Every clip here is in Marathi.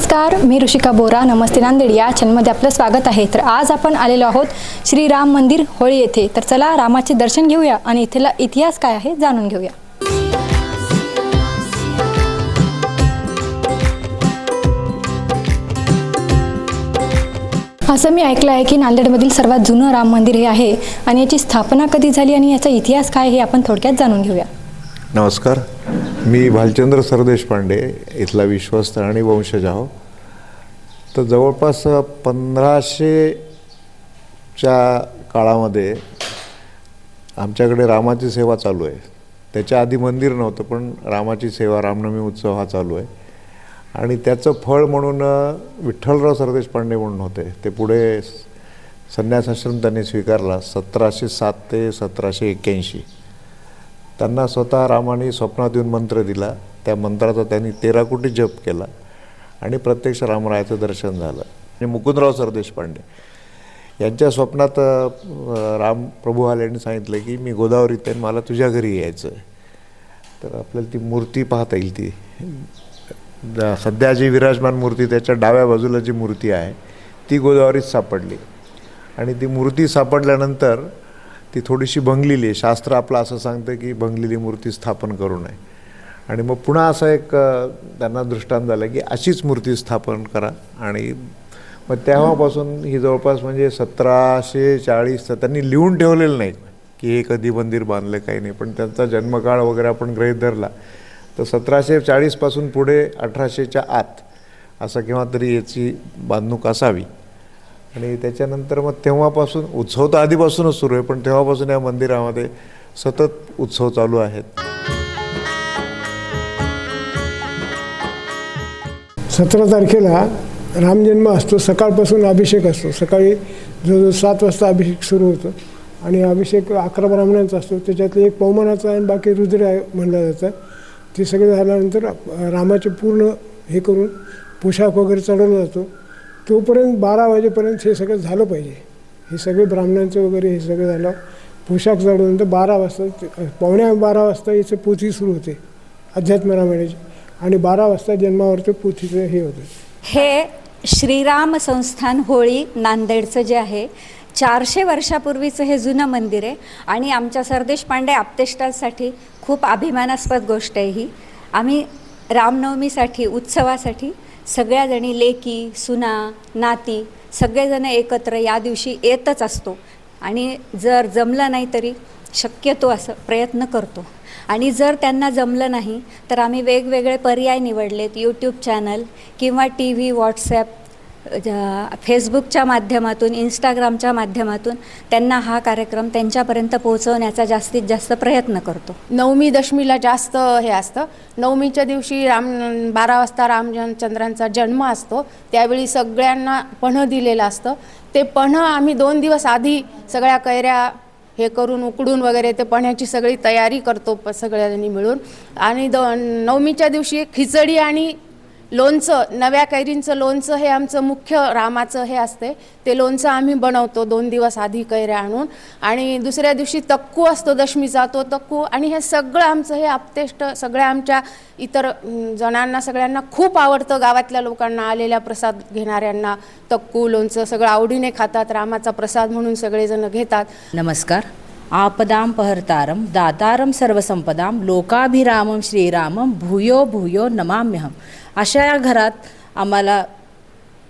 नमस्कार मी ऋषिका बोरा नमस्ते नांदेड या चॅनलमध्ये आपलं स्वागत आहे. तर आज आपण आलेलो आहोत श्री राम मंदिर होळी येथे. तर चला रामाचे दर्शन घेऊया आणि इथला इतिहास काय आहे जाणून घेऊया. असं मी ऐकलं आहे की नांदेडमधील सर्वात जुनं राम मंदिर हे आहे आणि याची स्थापना कधी झाली आणि याचा इतिहास काय हे आपण थोडक्यात जाणून घेऊया. नमस्कार. मी भालचंद्र सरदेशपांडे इथला विश्वस्त आणि वंशज आहो. तर जवळपास पंधराशेच्या काळामध्ये आमच्याकडे रामाची सेवा चालू आहे. त्याच्या आधी मंदिर नव्हतं पण रामाची सेवा रामनवमी उत्सव हा चालू आहे. आणि त्याचं फळ म्हणून विठ्ठलराव सरदेशपांडे म्हणून होते. ते पुढे संन्यासाश्रम त्यांनी स्वीकारला सतराशे सात ते सतराशे एक्क्याऐंशी. त्यांना स्वतः रामाने स्वप्नात येऊन मंत्र दिला. त्या मंत्राचा त्यांनी तेरा कोटी जप केला. आणि प्रत्यक्ष रामरायाचं दर्शन झालं. आणि मुकुंदराव सरदेशपांडे यांच्या स्वप्नात राम प्रभू आले आणि सांगितलं की मी गोदावरीत आहे आणि मला तुझ्या घरी यायचं आहे तर आपल्याला ती मूर्ती पाहता येईल ती. सध्या जी विराजमान मूर्ती त्याच्या डाव्या बाजूला जी मूर्ती आहे ती गोदावरीत सापडली. आणि ती मूर्ती सापडल्यानंतर ती थोडीशी भंगलेली आहे. शास्त्र आपलं असं सांगतं की भंगलेली मूर्ती स्थापन करू नये. आणि मग पुन्हा असं एक त्यांना दृष्टांत झाला की अशीच मूर्ती स्थापन करा. आणि मग तेव्हापासून ही जवळपास म्हणजे सतराशे चाळीस त्यांनी लिहून ठेवलेलं नाही की हे कधी मंदिर बांधलं काही नाही. पण त्यांचा जन्मकाळ वगैरे आपण गृहित धरला. तर सतराशे चाळीसपासून पुढे अठराशेच्या आत असं केव्हा तरी याची बांधणूक असावी. आणि त्याच्यानंतर मग तेव्हापासून उत्सव तर आधीपासूनच सुरू आहे पण तेव्हापासून या मंदिरामध्ये सतत उत्सव चालू आहेत. सतरा तारखेला रामजन्म असतो सकाळपासून अभिषेक असतो. सकाळी जवळजवळ सात वाजता अभिषेक सुरू होतो आणि अभिषेक अकरा ब्राह्मणांचा असतो. त्याच्यातले एक पवमानाचा आणि बाकी रुद्र आहे म्हणलं जातं. ते सगळं झाल्यानंतर रामाचे पूर्ण हे करून पोशाख वगैरे चढवला जातो. तोपर्यंत बारा वाजेपर्यंत हे सगळं झालं पाहिजे. हे सगळे ब्राह्मणांचं वगैरे हे सगळं झालं. पोशाख चढवल्यानंतर बारा वाजता पावण्या पावणे बारा वाजता याचं पोथी सुरू होते अध्यात्म रामायणाची. आणि बारा वाजता जन्मावरचं पोथीचं हे होतं. हे श्रीराम संस्थान होळी नांदेडचं जे आहे चारशे वर्षापूर्वीचं हे जुनं मंदिर आहे. आणि आमच्या सरदेश पांडे आपतेष्टासाठी खूप अभिमानास्पद गोष्ट आहे ही. आम्ही रामनवमीसाठी उत्सवासाठी सगळ्याजणी लेकी सुना नाती सगळेजण एकत्र या दिवशी येतच असतो. आणि जर जमलं नाही तरी शक्यतो असं प्रयत्न करतो. आणि जर त्यांना जमलं नाही तर आम्ही वेगवेगळे पर्याय निवडलेत. यूट्यूब चॅनल किंवा टी व्ही व्हॉट्सॲप फेसबुकच्या माध्यमातून इंस्टाग्रामच्या माध्यमातून त्यांना हा कार्यक्रम त्यांच्यापर्यंत पोहोचवण्याचा जास्तीत जास्त प्रयत्न करतो. नवमी दशमीला जास्त हे असतं. नवमीच्या दिवशी राम बारा वाजता रामचंद्रांचा जन्म असतो. त्यावेळी सगळ्यांना पणं दिलेलं असतं. ते पणं आम्ही दोन दिवस आधी सगळ्या कैऱ्या हे करून उकडून वगैरे ते पण्याची सगळी तयारी करतो प सगळ्यांनी मिळून. आणि द नवमीच्या दिवशी खिचडी आणि लोणचं नव्या कैरींचं लोणचं हे आमचं मुख्य रामाचं हे असते. ते लोणचं आम्ही बनवतो दोन दिवस आधी कैऱ्या आणून. आणि दुसऱ्या दिवशी तक्कू असतो दशमीचा तो तक्कू आणि हे सगळं आमचं हे आपतेष्ट सगळ्या आमच्या इतर जणांना सगळ्यांना खूप आवडतं. गावातल्या लोकांना आलेल्या प्रसाद घेणाऱ्यांना तक्कू लोणचं सगळं आवडीने खातात. रामाचा प्रसाद म्हणून सगळेजण घेतात. नमस्कार. आपदां पहर्तारं दातारं सर्वसंपदां लोकाभिरामं श्रीरामं भूयो भूयो नमाम्यहम अशा या घरात आम्हाला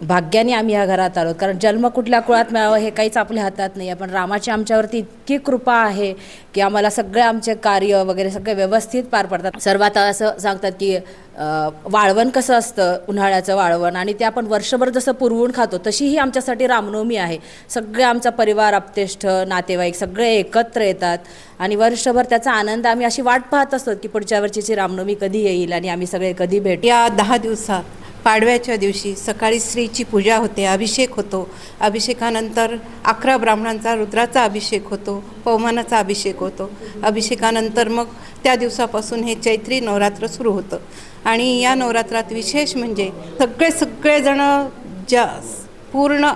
भाग्याने आम्ही या घरात आलो. कारण जन्म कुठल्या कुळात मिळावं हे काहीच आपल्या हातात नाही. आहे पण रामाची आमच्यावरती इतकी कृपा आहे की आम्हाला सगळे आमचे कार्य वगैरे सगळे व्यवस्थित पार पडतात. सर्वात असं सांगतात की वाळवण कसं असतं उन्हाळ्याचं वाळवण आणि ते आपण वर्षभर जसं पुरवून खातो तशी ही आमच्यासाठी रामनवमी आहे. सगळे आमचा परिवार आपतेष्ट नातेवाईक सगळे एकत्र येतात आणि वर्षभर त्याचा आनंद आम्ही अशी वाट पाहत असतो की पुढच्या वर्षीची रामनवमी कधी येईल आणि आम्ही सगळे कधी भेट. या दहा दिवसात पाडव्याच्या दिवशी सकाळी स्त्रीची पूजा होते अभिषेक होतो. अभिषेकानंतर अकरा ब्राह्मणांचा रुद्राचा अभिषेक होतो पवमानाचा अभिषेक होतो. अभिषेकानंतर मग त्या दिवसापासून हे चैत्री नवरात्र सुरू होतं. आणि या नवरात्रात विशेष म्हणजे सगळे सगळेजणं ज्या पूर्ण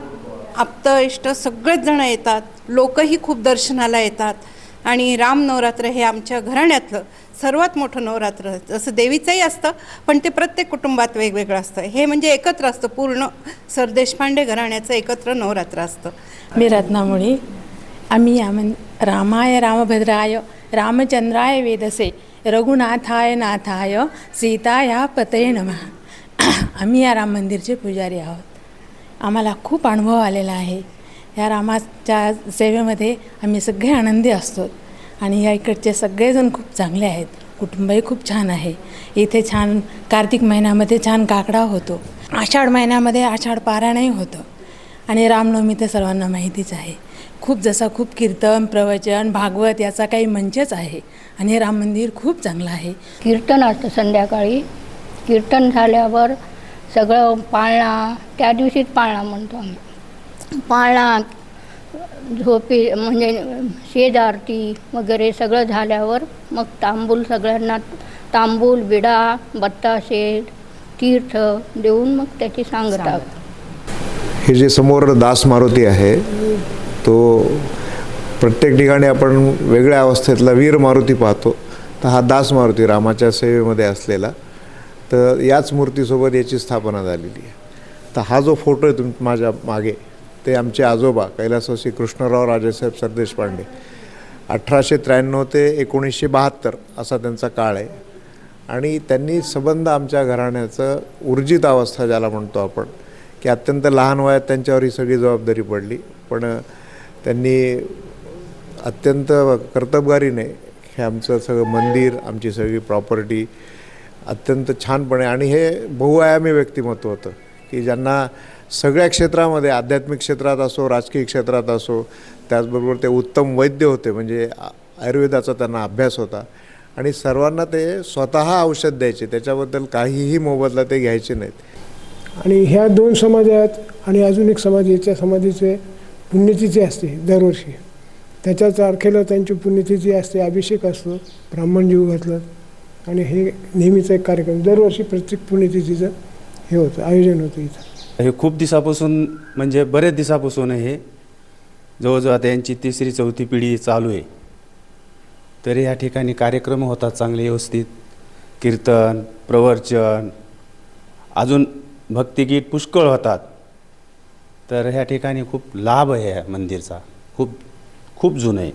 आप्त इष्ट सगळेच जणं येतात. लोकही खूप दर्शनाला येतात. आणि राम नवरात्र हे आमच्या घराण्यातलं सर्वात मोठं नवरात्र जसं देवीचंही असतं पण ते प्रत्येक कुटुंबात वेगवेगळं असतं. हे म्हणजे एकत्र असतं पूर्ण सरदेशपांडे घराण्याचं एकत्र नवरात्र असतं. मी रत्नामुळे. आम्ही यामन रामाय रामभद्राय रामचंद्राय वेदसे रघुनाथाय नाथाय सीताया पतये नमः। आम्ही या राम मंदिरचे पुजारी आहोत. आम्हाला खूप अनुभव आलेला आहे. या रामाच्या सेवेमध्ये आम्ही सगळे आनंदी असतो आणि या इकडचे सगळेजण खूप चांगले आहेत. कुटुंबही खूप छान आहे. इथे छान कार्तिक महिन्यामध्ये छान काकडा होतो. आषाढ महिन्यामध्ये आषाढ पारायणही होतं. आणि रामनवमी तर सर्वांना माहितीच आहे. खूप जसं खूप कीर्तन प्रवचन भागवत याचा काही मंचच आहे. आणि हे राम मंदिर खूप चांगलं आहे. कीर्तन असतं संध्याकाळी. कीर्तन झाल्यावर सगळं पाळणा त्या दिवशीच पाळणा म्हणतो आम्ही. पाळणा झोपी म्हणजे शेज आरती वगैरे सगळं झाल्यावर मग तांबूल सगळ्यांना तांबूल विडा बत्ता शेद तीर्थ देऊन मग त्याची सांगता. हे जे समोर दास मारुती आहे तो प्रत्येक ठिकाणी आपण वेगळ्या अवस्थेतला वीर मारुती पाहतो. तर हा दास मारुती रामाच्या सेवेमध्ये असलेला. तर याच मूर्तीसोबत याची स्थापना झालेली आहे. तर हा जो फोटो आहे तुम माझ्या मागे ते आमचे आजोबा कैलासवासी कृष्णराव राजेसाहेब सरदेशपांडे अठराशे त्र्याण्णव ते एकोणीसशे बहात्तर असा त्यांचा काळ आहे. आणि त्यांनी संबंध आमच्या घराण्याचं ऊर्जित अवस्था ज्याला म्हणतो आपण की अत्यंत लहान वयात त्यांच्यावर ही सगळी जबाबदारी पडली. पण त्यांनी अत्यंत कर्तबगारीने हे आमचं सगळं मंदिर आमची सगळी प्रॉपर्टी अत्यंत छानपणे आणि हे बहुआयामी व्यक्तिमत्व होतं की ज्यांना सगळ्या क्षेत्रामध्ये आध्यात्मिक क्षेत्रात असो राजकीय क्षेत्रात असो त्याचबरोबर ते उत्तम वैद्य होते म्हणजे आयुर्वेदाचा त्यांना अभ्यास होता. आणि सर्वांना ते स्वतः औषध द्यायचे त्याच्याबद्दल काहीही मोबदला ते घ्यायचे नाहीत. आणि ह्या दोन समाजात आहेत आणि अजून एक समाज याच्या समाजाचे पुण्यतिथी असते दरवर्षी त्याच्या तारखेला त्यांची पुण्यतिथी असते अभिषेक असतो ब्राह्मण जीव घातलं आणि हे नेहमीचा एक कार्यक्रम. दरवर्षी प्रत्येक पुण्यतिथीचं हे होतं आयोजन होतं इथं. हे खूप दिवसापासून म्हणजे बरेच दिवसापासून हे. जवळजवळ आता यांची तिसरी चौथी पिढी चालू आहे. तरी या ठिकाणी कार्यक्रम होतात चांगले व्यवस्थित. कीर्तन प्रवचन. अजून भक्तिगीत पुष्कळ होतात. तर ह्या ठिकाणी खूप लाभ आहे या मंदिरचा. खूप खूप जुनं आहे.